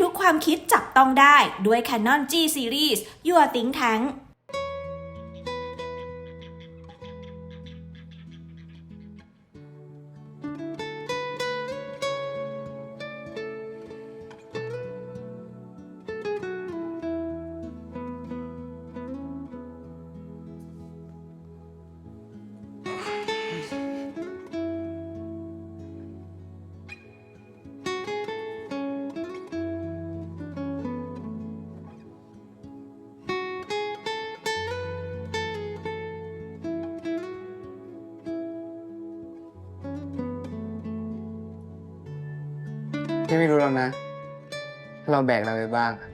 ทุกความคิดจับต้องได้ด้วย Canon G Series Your Think Tank พี่ไม่รู้หรอกนะถ้าเราแบกเราไปบ้างอะ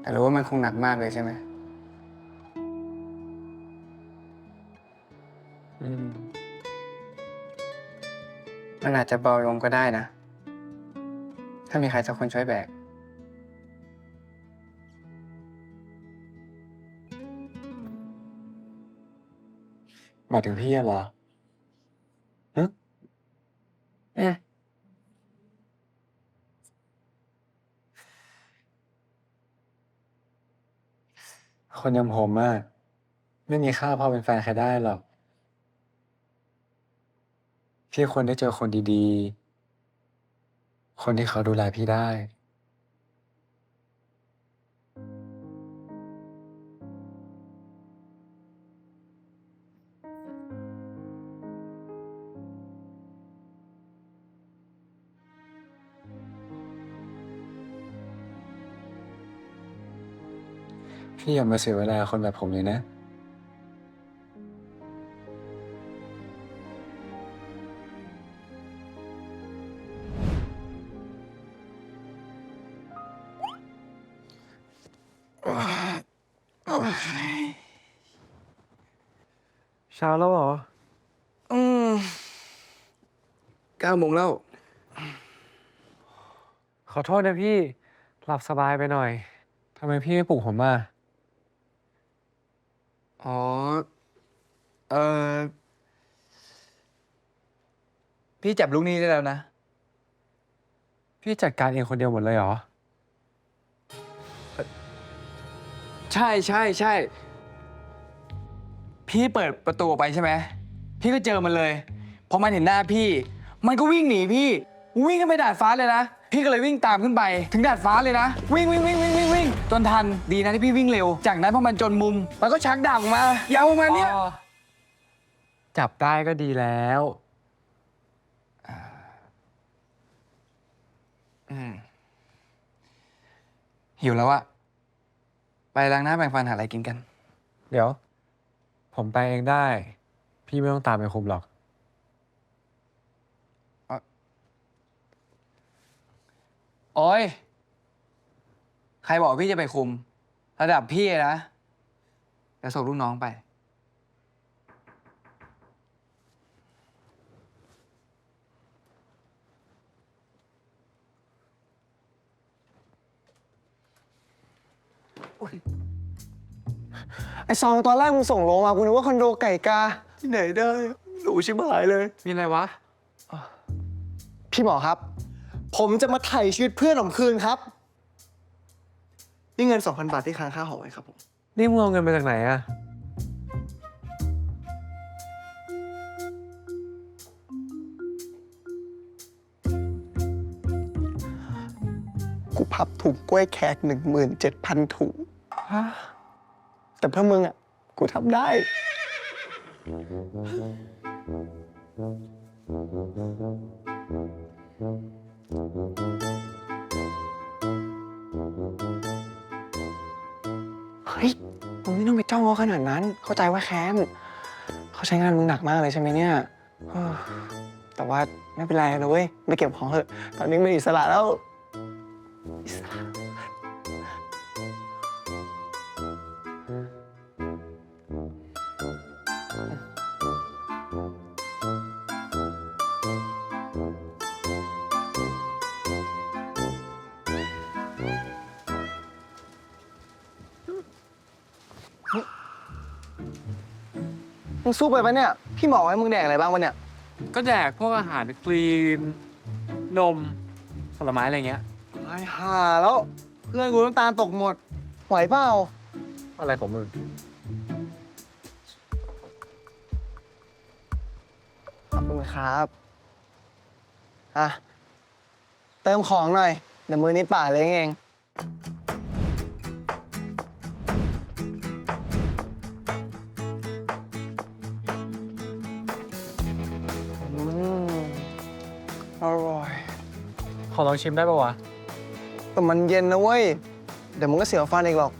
แต่รู้ว่ามันคงหนักมากเลยใช่ไหมอืมมันอาจจะเบาลงก็ได้นะ ถ้ามีใครสักคนช่วยแบก หมายถึงพี่อะเหรอฮะเอ๊ะ คนอย่างผมอะไม่มีค่าพอเป็นแฟนใครได้หรอก พี่ควรได้เจอคนดีๆ คนที่เขาดูแลพี่ได้ พี่อย่ามาเสียเวลาคนแบบผมเลยนะ เช้าแล้วเหรอ อืมเก้าโมงแล้ว ขอโทษนะพี่ หลับสบายไปหน่อย ทำไมพี่ไม่ปลุกผมอะ อ๋อ เออ พี่จับลูกหนี้ได้แล้วนะ พี่จัดการเองคนเดียวหมดเลยเหรอ ใช่ใช่ใช่ พี่เปิดประตูออกไปใช่ไหม พี่ก็เจอมันเลย พอมันเห็นหน้าพี่ มันก็วิ่งหนีพี่ วิ่งขึ้นไปดาดฟ้าเลยนะ พี่ก็เลยวิ่งตามขึ้นไป ถึงดาดฟ้าเลยนะ วิ่งวิ่งวิ่งวิ่งวิ่งวิ่งจนทันดีนะที่พี่วิ่งเร็ว จากนั้นพอมันจนมุม มันก็ชักดาบออกมายาวประมาณเนี้ย จับได้ก็ดีแล้วอืมหิวแล้วอะไปล้างหน้าแปรงฟันหาอะไรกินกัน เดี๋ยว ผมไปเองได้ พี่ไม่ต้องตามไปคุมหรอก โอ้ย ใครบอกพี่จะไปคุม ระดับพี่นะจะส่งลูกน้องไป ไอซองตอนแรกมึงส่งโลมากูนึกว่าคอนโดไก่กา ที่ไหนได้หรูชิบหายเลย มีอะไรวะ พี่หมอครับ ผมจะมาไถ่ชีวิตเพื่อนผมคืนครับ นี่เงิน 2,000 บาทที่ค้างค่าหอไว้ครับผม นี่มึงเอาเงินมาจากไหนอะกูพับถุงกล้วยแขก 17,000 ถุงแต่เพื่อมึงอะ กูทำได้ เฮ้ย มึงไม่ต้องไปจ้องเขาขนาดนั้น เข้าใจว่าแค้น เขาใช้งานมึงหนักมากเลยใช่ไหมเนี่ยเออแต่ว่าไม่เป็นไรนะเว้ย ไปเก็บของเถอะ ตอนนี้มึงอิสระแล้ว อิสระ สู้ไปปะเนี่ย พี่หมอให้มึงแดกอะไรบ้างวะเนี่ย ก็แดกพวกอาหารคลีน นม ผลไม้อะไรเงี้ย ไอ้ห่าแล้ว เพื่อนกูน้ำตาลตกหมดไหวเปล่าอะไรของมึง ขอบคุณครับอะเติมของหน่อยเดี๋ยวมือนี้ป่าเล้งเอง อร่อย ขอลองชิมได้ปะวะ แต่มันเย็นนะเว้ย เดี๋ยวมันก็เสียวฟันอีกหรอก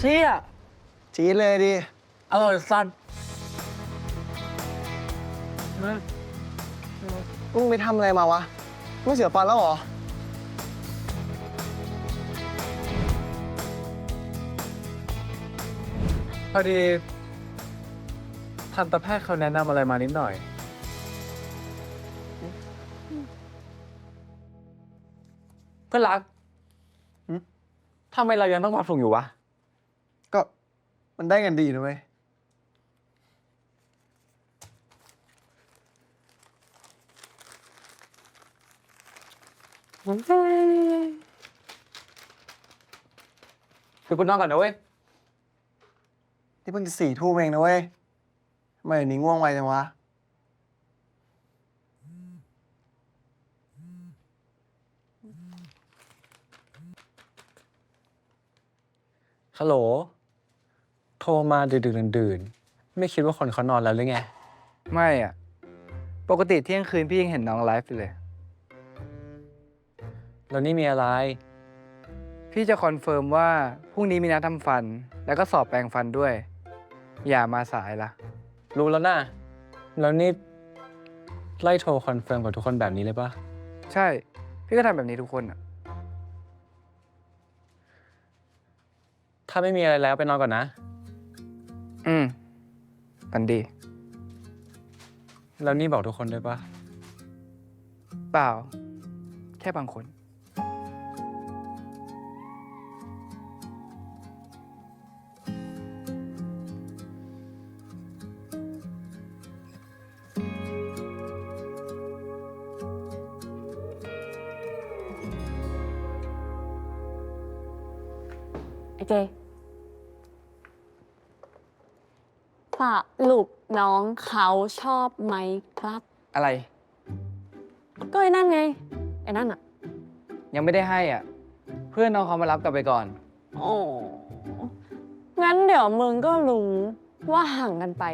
เชี่ยจี๊ดเลยดิ อร่อยสัตว์มึงไปทำอะไรมาวะ ไม่เสียวฟันแล้วเหรอ อดีทันตแพทย์เขาแนะนำอะไรมานิดหน่อย เพื่อนรักหึ ทำไมเรายังต้องวัดสูงอยู่วะ ก็มันได้กันดีนะเว้ยคือคุณนอนก่อนนะเว้ย นี่เพิ่งจะสี่ทุ่มเองนะเว้ยทำไมเดี๋ยวนี้ง่วงไวจังวะ ฮัลโหล โทรมาดึกๆดื่นๆ ไม่คิดว่าคนเขานอนแล้วหรือไง ไม่อะ ปกติเที่ยงคืนพี่ยังเห็นน้องไลฟ์อยู่เลย แล้วนี่มีอะไร พี่จะคอนเฟิร์มว่าพรุ่งนี้มีนัดทำฟัน แล้วก็สอบแปรงฟันด้วย อย่ามาสายละรู้แล้วนะแล้วนี่ไล่โทรคอนเฟิร์มกับทุกคนแบบนี้เลยปะใช่ พี่ก็ทำแบบนี้ทุกคนอะ ถ้าไม่มีอะไรแล้วไปนอนก่อนนะ อืมฝันดี แล้วนี่บอกทุกคนด้วยปะเปล่า แค่บางคน เจ สรุปน้องเขาชอบไหมครับ อะไร ก็ไอ้นั่นไง ไอ้นั่นอะ ยังไม่ได้ให้อะ เพื่อนน้องเขามารับกลับไปก่อน โอ้งั้นเดี๋ยวมึงก็รู้ว่าห่างกันไป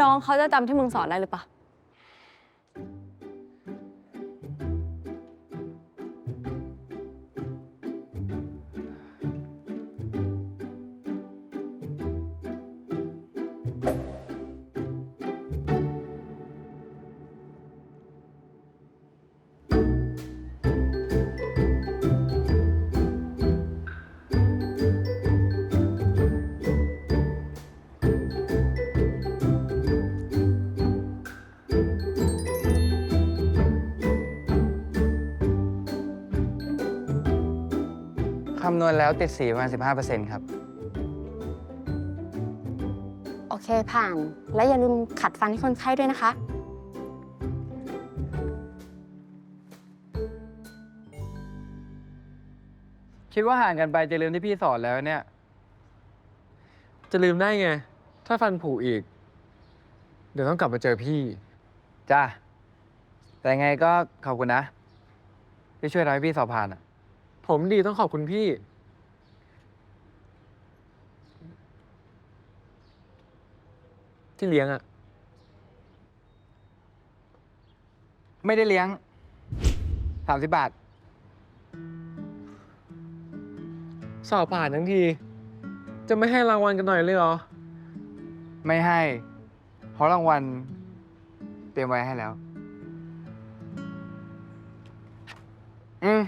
น้องเขาจะจำที่มึงสอนได้หรือปะำนวณแล้วติดสีประมาณ15%ครับ โอเคผ่าน และอย่าลืมขัดฟันให้คนไข้ด้วยนะคะ คิดว่าห่างกันไปจะลืมที่พี่สอนแล้วเนี่ย จะลืมได้ไง ถ้าฟันผุอีก เดี๋ยวต้องกลับมาเจอพี่ จ้าแต่ไงก็ขอบคุณนะ ที่ช่วยทำให้พี่สอบผ่านอะผมดีต้องขอบคุณพี่ ที่เลี้ยงอะไม่ได้เลี้ยง30บาท สอบผ่านทั้งที จะไม่ให้รางวัลกันหน่อยเลยเหรอ ไม่ให้ เพราะรางวัลเตรียมไว้ให้แล้ว อืม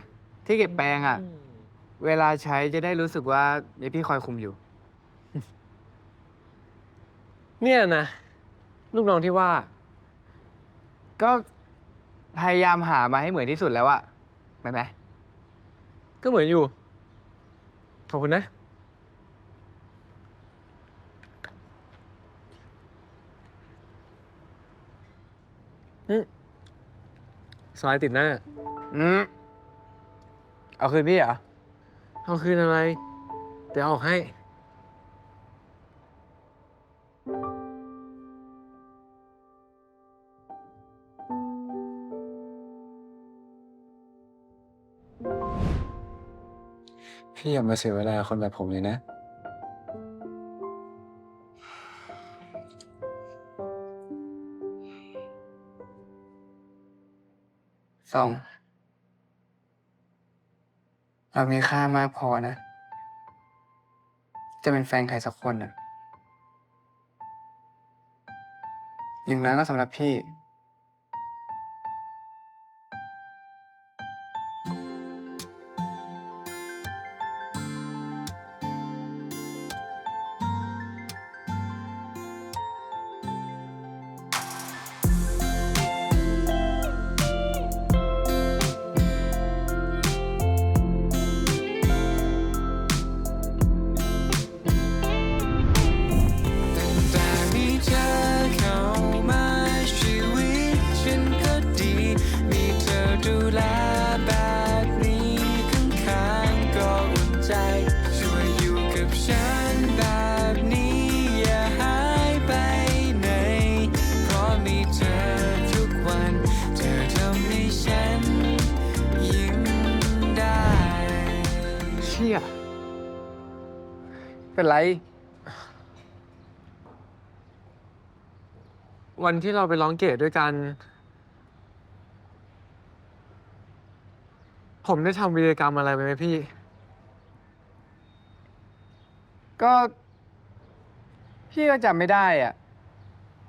ที่เก็บแปรงอะ เวลาใช้จะได้รู้สึกว่ามีพี่คอยคุมอยู่ เนี่ยนะ ลูกน้องที่ว่า ก็พยายามหามาให้เหมือนที่สุดแล้วอะไหมไหมก็เหมือนอยู่ ขอบคุณนะ อืมสายติดหน้า อืมเอาคืนพี่เหรอ เอาคืนอะไร เดี๋ยวเอาออกให้ พี่อย่ามาเสียเวลาคนแบบผมเลยนะ สอง เรามีค่ามากพอนะ จะเป็นแฟนใครสักคนอะ อย่างนั้นก็สำหรับพี่ เป็นไร วันที่เราไปร้องเกตด้วยกัน ผมได้ทำวีรกรรมอะไรไปไหมพี่ ก็ พี่ก็จำไม่ได้อะ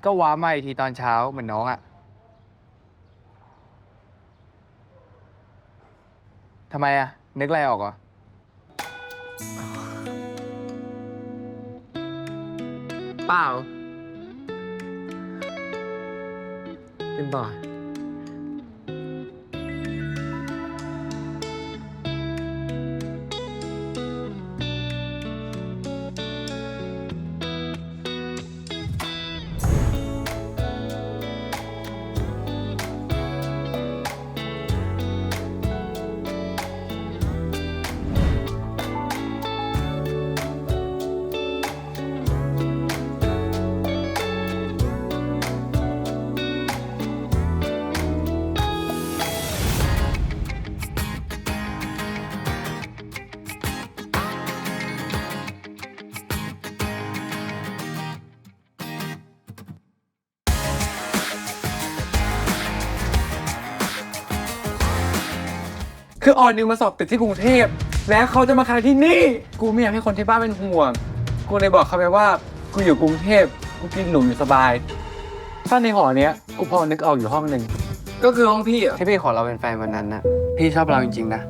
ก็ว้ามาอีกทีตอนเช้าเหมือนน้องอะทำไมอะ นึกอะไรออกเหรอ เปล่า เต็มบ่อ คือออนนิวมาสอบติดที่กรุงเทพ แล้วเขาจะมาค้างที่นี่ กูไม่อยากให้คนที่บ้านเป็นห่วง กูเลยบอกเขาไปว่า กูอยู่กรุงเทพ กูกินหนูอยู่สบาย ถ้าในหอเนี้ย กูพอนึกออกอยู่ห้องหนึ่ง ก็คือห้องพี่อะที่พี่ขอเราเป็นแฟนวันนั้นนะพี่ชอบเราจริงๆนะ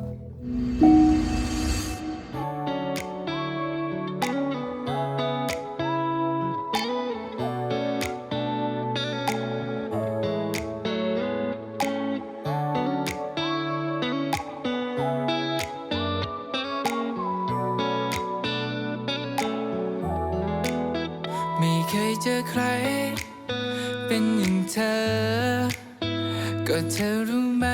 ใคร เป็นอย่างเธอ ก็เธอรู้ไหม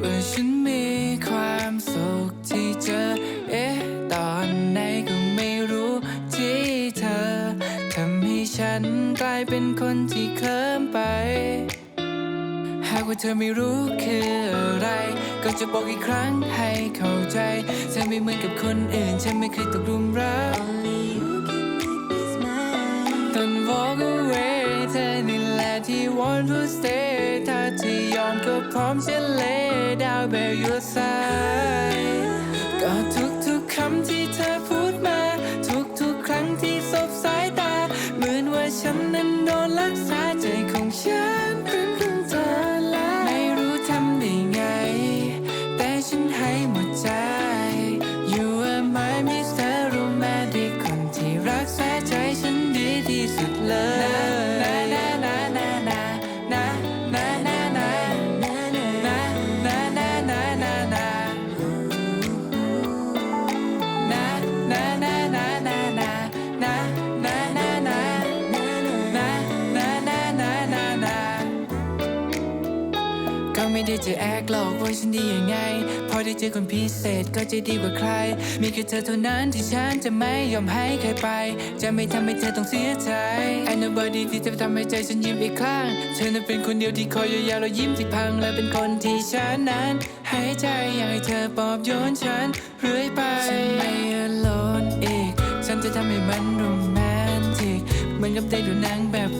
ว่าฉันมีความสุขที่เจอ เอ๊ะ ตอนไหนก็ไม่รู้ที่เธอทำให้ฉันกลายเป็นคนที่เคลิ้มไป หากว่าเธอไม่รู้คืออะไร ก็จะบอกอีกครั้งให้เข้าใจ เธอไม่เหมือนกับคนอื่น ฉันไม่เคยตกลุมรัก walk away เธอนี่แหละที่ want to stay ถ้าที่ยอมก็พร้อมจะ lay down by your side ก็ทุกๆคำที่เธอพูดมา ทุกๆครั้งที่สบสายตา เหมือนว่าฉันนั้น ได้เจอแอบหลอกไว้ฉันดียังไง พอได้เจอคนพิเศษก็จะดีกว่าใคร มีแค่เธอเท่านั้นที่ฉันจะไม่ยอมให้ใครไป จะไม่ทำให้เธอต้องเสียใจ And nobody ที่จะทำให้ใจฉันยิ้มอีกครั้ง เธอนั้นเป็นคนเดียวที่คอยยาวๆแล้วยิ้มที่พังและเป็นคนที่ฉันนั้นให้ใจอยากให้เธอปลอบโยนฉันเรื่อยไปฉันไม่ alone อีก ฉันจะทำให้มันโรแมนติกเหมือนกับได้ดูหนังแบบ